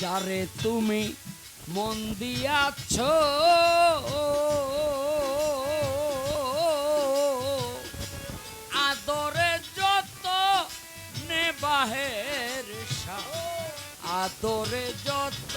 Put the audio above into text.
যারে তুমি মন দিয়াছ? আদরে যত নেবাহের সা আদরে যত